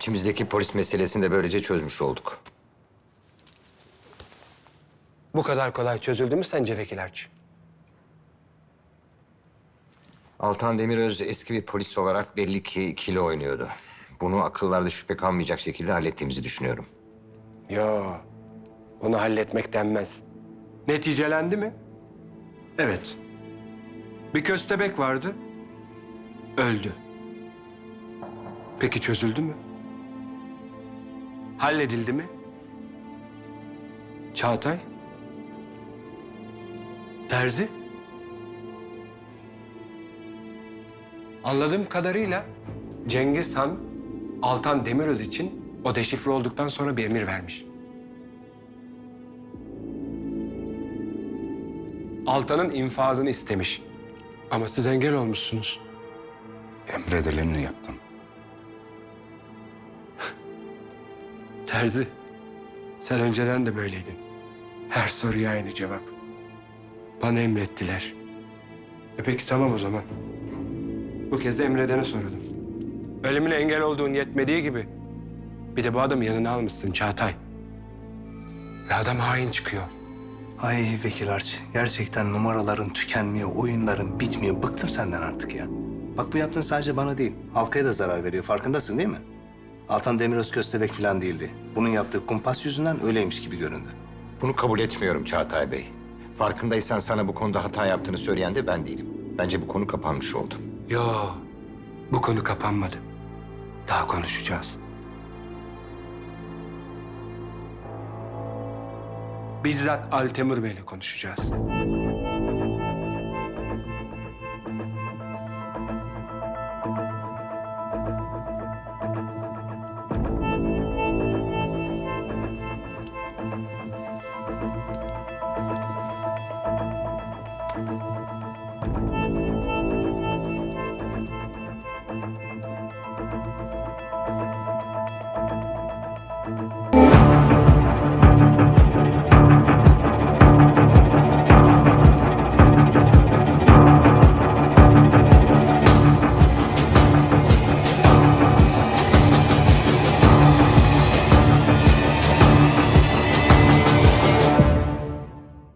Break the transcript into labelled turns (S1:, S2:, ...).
S1: İçimizdeki polis meselesini de böylece çözmüş olduk.
S2: Bu kadar kolay çözüldü mü sence Vekil Erç?
S1: Altan Demiröz eski bir polis olarak belli ki ikili oynuyordu. Bunu akıllarda şüphe kalmayacak şekilde hallettiğimizi düşünüyorum.
S2: Yo, bunu halletmek denmez. Neticelendi mi? Evet. Bir köstebek vardı. Öldü. Peki çözüldü mü? Halledildi mi? Çağatay? Terzi? Anladığım kadarıyla Cengiz Han Altan Demiröz için o deşifre olduktan sonra bir emir vermiş. Altan'ın infazını istemiş. Ama siz engel olmuşsunuz.
S3: Emredilenini yaptım.
S2: Terzi, sen önceden de böyleydin. Her soruya aynı cevap. Bana emrettiler. E peki tamam o zaman. Bu kez de emredene soralım. Ölümüne engel olduğun yetmediği gibi... ...bir de bu adamı yanına almışsın Çağatay. Ve adam hain çıkıyor.
S4: Ay Vekil Arç, gerçekten numaraların tükenmiyor, oyunların bitmiyor. Bıktım senden artık ya. Bak bu yaptığın sadece bana değil, halkaya da zarar veriyor. Farkındasın değil mi? Altan Demiröz köstebek falan değildi. Bunun yaptığı kumpas yüzünden öyleymiş gibi göründü.
S1: Bunu kabul etmiyorum Çağatay Bey. Farkındaysan sana bu konuda hata yaptığını söyleyen de ben değilim. Bence bu konu kapanmış oldu.
S2: Yo, bu konu kapanmadı. Daha konuşacağız. Bizzat Altemur Bey'le konuşacağız. Thank you.